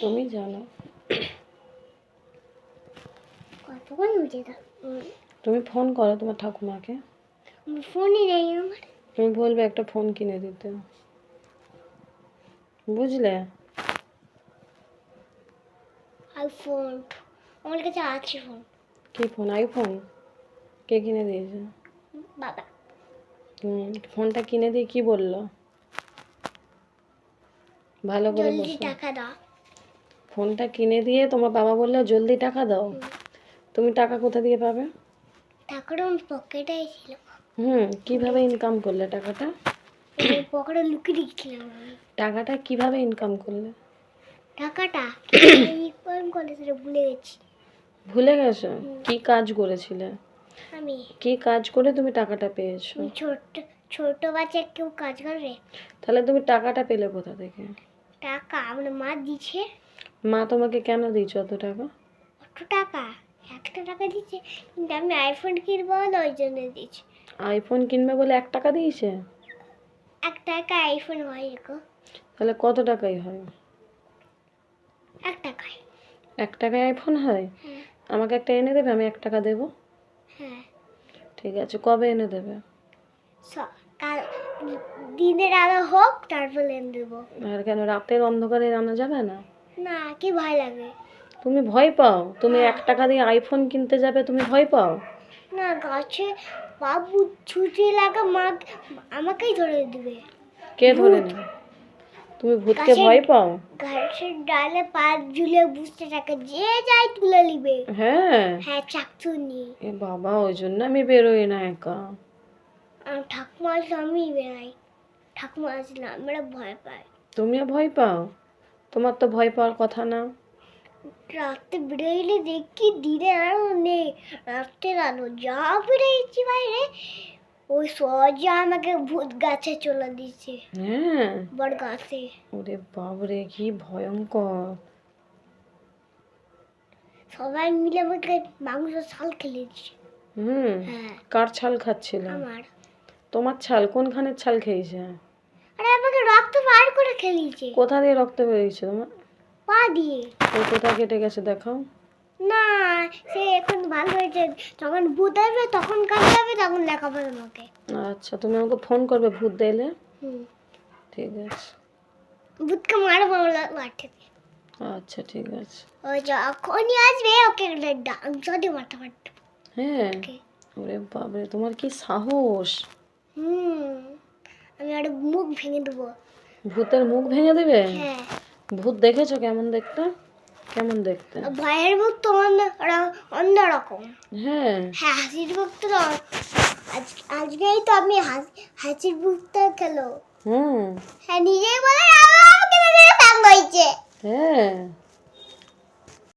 তুমি জানো। কতক্ষণ বুঝে দাও তুমি ফোন করো তোমার ঠাকুমাকে। ফোনই নেই আমার। তুমি বলবে একটা ফোন কিনে দিতে। বুঝলে? আইফোন। আমার কাছে আছে ফোন। কি ফোন? আইফোন? কে কিনে দিয়েছে? বাবা। হুম ফোনটা কিনে দিয়ে কি বলল? ভালো করে বসো। টাকা দাও। ফোনটা কিনে দিয়ে তোমার বাবা বলল জলদি টাকা দাও। তুমি টাকা কোথা দিয়ে পাবে? টাকাটা আমার পকেটে ছিল। হুম কীভাবে ইনকাম করলে টাকাটা? পকেটে লুকিয়ে রেখেছিলাম টাকাটা কীভাবে ইনকাম করলে? টাকাটা কোন কলেজে ভুলে গেছি। ভুলে গেছো? কি কাজ করেছিলে? আমি কি কাজ করে তুমি টাকাটা পেয়েছ? ছোট ছোট বাচ্চা কেউ কাজ করে তাহলে তুমি টাকাটা পেলে কোথা থেকে? টাকা আমার মা দিছে। মা তোমাকে কেন দিয়েছ অত টাকা? কত টাকা? একটা টাকা দিচ্ছে কিন্তু আমি আইফোন কিনবো বলে ওই জন্য দিচ্ছি আইফোন কিনবে বলে এক টাকা দিয়েছে? এক টাকা আইফোন হয় গো। তাহলে কত টাকাই হয়? এক টাকায়। এক টাকায় আইফোন হয়? হ্যাঁ। আমাকে একটা এনে দেবে আমি এক টাকা দেবো? হ্যাঁ। ঠিক আছে কবে এনে দেবে? কাল দিনের আলো হোক তারপর এনে দেবো। আর কেন রাতের অন্ধকারে আনা যাবে না? না কি ভয় লাগে? তুমি ভয় পাও? তুমি এক টাকা দিয়ে আইফোন কিনতে যাবে তুমি ভয় পাও? না গাছে বাবু ছুটি লাগা মা আমাকেই ধরে দিবে। কে ধরে নেবে তুমি ভূতকে ভয় পাও? গাছের ডালে পা ঝুলে বুঝতে থাকে যে যাই তুলে নিবে। হ্যাঁ। হ্যাঁ চাকচুনি এ বাবা ওই জন্য আমি বেরোই না একা। আর ঠাকুমা আমি বেড়াই ঠাকুমা আসলে আমরা ভয় পাই। তুমিও ভয় পাও? তোমার তো ভয় পাওয়ার কথা না। রাতে বেরোইলে দেখি দিনে আলো নেই। রাতের আলো যা বেরিয়েছি বাইরে ওই সোজা আমাকে ভূত গাছে চলে দিচ্ছে হ্যাঁ। বড় গাছে। ওরে বাবরে কি ভয়ঙ্কর। সবাই মিলে আমাকে মাংস ছাল খেলে দিচ্ছে হুম। হ্যাঁ। কার ছাল খাচ্ছিল? আমার। তোমার ছাল কোনখানের ছাল খেয়েছে? আরে আমাকে রক্ত বার করে খেলিয়েছে। কোথা দিয়ে রক্ত বেরিয়েছে তোমার? পা দিয়ে। ওই কোথা কেটে গেছে দেখাও। না সে এখন ভালো হয়েছে। যখন ভূত আসবে তখন কাজে যাবে তখন দেখাবে আমাকে আচ্ছা তুমি আমাকে ফোন করবে ভূত দিলে হুম। ঠিক আছে। ভূতকে মারবো লাঠি দিয়ে আচ্ছা ঠিক আছে। ও যখনই আসবে ওকে মাথা মারতে হ্যাঁ। ওকে। ওরে বাবরে তোমার কি সাহস? আমি আর মুখ ভেঙে দেবো। ভূতের মুখ ভেঙে দেবে? হ্যাঁ। ভূত দেখেছ কেমন দেখতে? কেমন দেখতে? ভয়ের মুখ তো অন্য র- অন্যরকম হ্যাঁ। হ্যাঁ হাসির মুখ তো আজ আজকেই তো আমি হাস- হাসির মুখটা খেলো। হুম। হ্যাঁ নিজেই বলে আমার আমাকে হ্যাঁ।